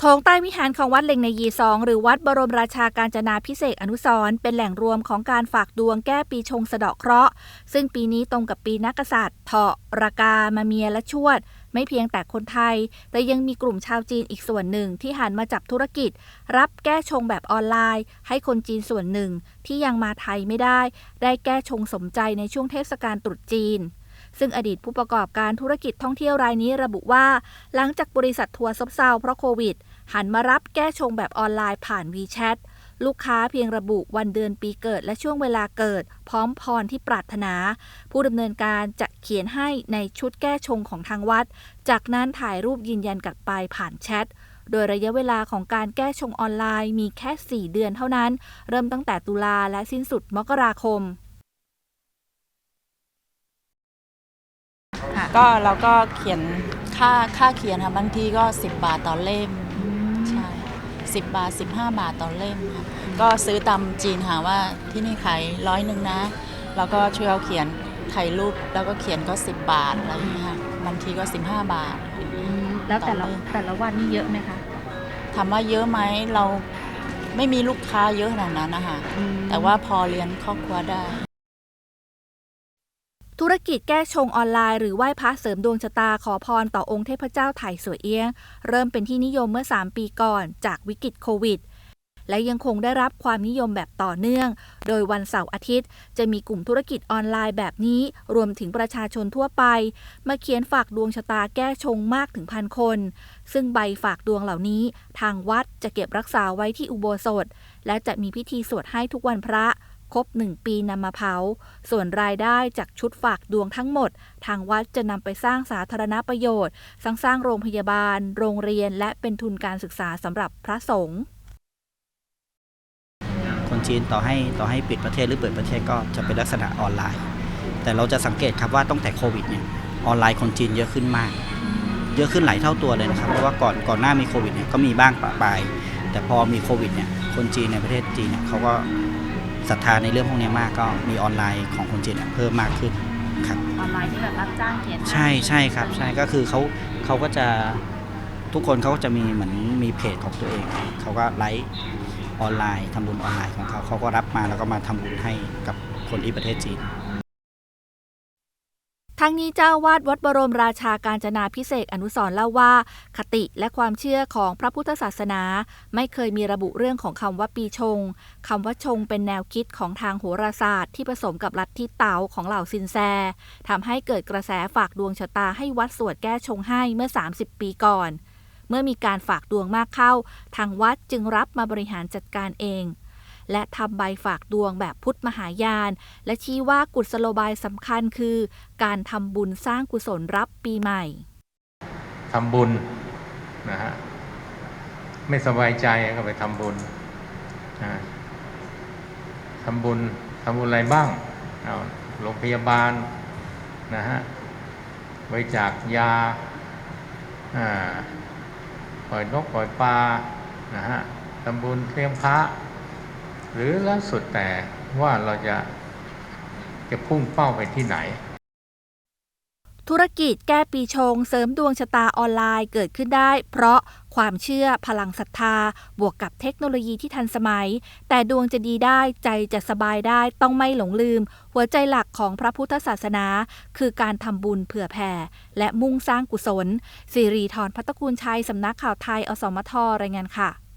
โถงใต้วิหารของวัดเล็งในยีสองหรือวัดบรมราชาการจนาพิเศษอนุสร์เป็นแหล่งรวมของการฝากดวงแก้ปีชงสะเดาะเคราะห์ ซึ่งปีนี้ตรงกับปีนักกษัตริย์เถาะรากามาเมียและชวด ไม่เพียงแต่คนไทย แต่ยังมีกลุ่มชาวจีนอีกส่วนหนึ่งที่หันมาจับธุรกิจ รับแก้ชงแบบออนไลน์ ให้คนจีนส่วนหนึ่งที่ยังมาไทยไม่ได้ ได้แก้ชงสมใจในช่วงเทศกาลตรุษจีนซึ่งอดีตผู้ประกอบการธุรกิจท่องเที่ยวรายนี้ระบุว่า หลังจากบริษัททัวร์ซบเซาเพราะโควิด หันมารับแก้ชงแบบออนไลน์ผ่าน WeChat ลูกค้าเพียงระบุวันเดือนปีเกิดและช่วงเวลาเกิด พร้อมพรที่ปรารถนา ผู้ดำเนินการจะเขียนให้ในชุดแก้ชงของทางวัด จากนั้นถ่ายรูปยืนยันกลับไปผ่านแชทโดยระยะเวลาของการแก้ชงออนไลน์มีแค่ 4 เดือนเท่านั้น เริ่มตั้งแต่ตุลาและสิ้นสุดมกราคม ก็เราก็เขียนค่าค่าเขียนค่ะบางทีก็ 10 บาทต่อเล่ม ใช่10บาท 15 บาทต่อเล่มค่ะก็ซื้อตามจีนค่ะว่าที่นี่ขายร้อยหนึ่งนะ แล้วก็ช่วยเอาเขียนถ่ายรูปแล้วก็เขียนก็ 10 บาทอะไรอย่างเงี้ยค่ะบางทีก็ 15 บาท แล้วแต่ละต่อเล่ม แต่ละวันนี่เยอะไหมคะถามว่าเยอะไหมเราไม่มีลูกค้าเยอะขนาดนั้นนะคะ แต่ว่าพอเรียนครอบครัวได้ ธุรกิจแก้ชงออนไลน์หรือไหว้พระเสริมดวงชะตาขอพรต่อองค์เทพเจ้าไถ่สวยเอี้ยง เริ่มเป็นที่นิยมเมื่อ 3 ปีก่อนจากวิกฤตโควิด และยังคงได้รับความนิยมแบบต่อเนื่อง โดยวันเสาร์อาทิตย์ จะมีกลุ่มธุรกิจออนไลน์แบบนี้ รวมถึงประชาชนทั่วไป มาเขียนฝากดวงชะตาแก้ชงมากถึงพันคน ซึ่งใบฝากดวงเหล่านี้ ทางวัดจะเก็บรักษาไว้ที่อุโบสถ และจะมีพิธีสวดให้ทุกวันพระ ครบหนึ่งปีนำมาเผา ส่วนรายได้จากชุดฝากดวงทั้งหมด ทางวัดจะนำไปสร้างสาธารณประโยชน์ สร้างสร้างโรงพยาบาล โรงเรียน และเป็นทุนการศึกษาสำหรับพระสงฆ์คนจีนต่อให้ต่อให้ปิดประเทศหรือเปิดประเทศก็จะเป็นลักษณะออนไลน์ แต่เราจะสังเกตครับว่าตั้งแต่โควิดเนี่ยออนไลน์คนจีนเยอะขึ้นมาก เยอะขึ้นหลายเท่าตัวเลยนะครับเพราะว่าก่อนก่อนหน้ามีโควิดเนี่ยก็มีบ้างปะปายแต่พอมีโควิดเนี่ยคนจีนในประเทศจีนเนี่ยเขาก็ ศรัทธาในเรื่องพวกนี้มากก็มีออนไลน์ของคนจีนเนี่ยเพิ่มมากขึ้นครับออนไลน์ที่แบบรับจ้างเขียนใช่ใช่ครับ ใช่ก็คือเขาเขาก็จะทุกคนเขาก็จะมีเหมือนมีเพจของตัวเองเขาก็ไลฟ์ออนไลน์ทำบุญออนไลน์ของเขาเขาก็รับมาแล้วก็มาทำบุญให้กับคนที่ประเทศจีน ทั้งนี้เจ้าวาดวัดบรมราชาการจนาพิเศษอนุสร์เล่าว่า คติและความเชื่อของพระพุทธศาสนา ไม่เคยมีระบุเรื่องของคำว่าปีชงคำว่าชงเป็นแนวคิดของทางโหราศาสตร์ ที่ผสมกับลัทธิเต๋าของเหล่าซินแซทำให้เกิดกระแสฝากดวงชะตาให้วัดสวดแก้ชงให้เมื่อ 30 ปีก่อน เมื่อมีการฝากดวงมากเข้า ทางวัดจึงรับมาบริหารจัดการเอง และทำใบฝากดวงแบบพุทธมหายาน และชี้ว่ากุศโลบายสำคัญคือ การทำบุญสร้างกุศลรับปีใหม่ทำบุญนะฮะไม่สบายใจก็ไปทำบุญนะทำบุญทำบุญอะไรบ้างเอาโรงพยาบาลนะฮะบริจาคยาอ่าปล่อยนกปล่อยปลานะฮะทำบุญเลี้ยงพระ หรือแล้วสุดแต่ว่าเราจะจะพุ่งเป้าไปที่ไหน ธุรกิจแก้ปีชงเสริมดวงชะตาออนไลน์เกิดขึ้นได้ เพราะความเชื่อพลังศรัทธา บวกกับเทคโนโลยีที่ทันสมัย แต่ดวงจะดีได้ใจจะสบายได้ต้องไม่หลงลืม หัวใจหลักของพระพุทธศาสนา คือการทำบุญเผื่อแผ่ และมุ่งสร้างกุศลสิริธรพัตตกูลชัยสำนักข่าวไทย อสมทรายงานค่ะ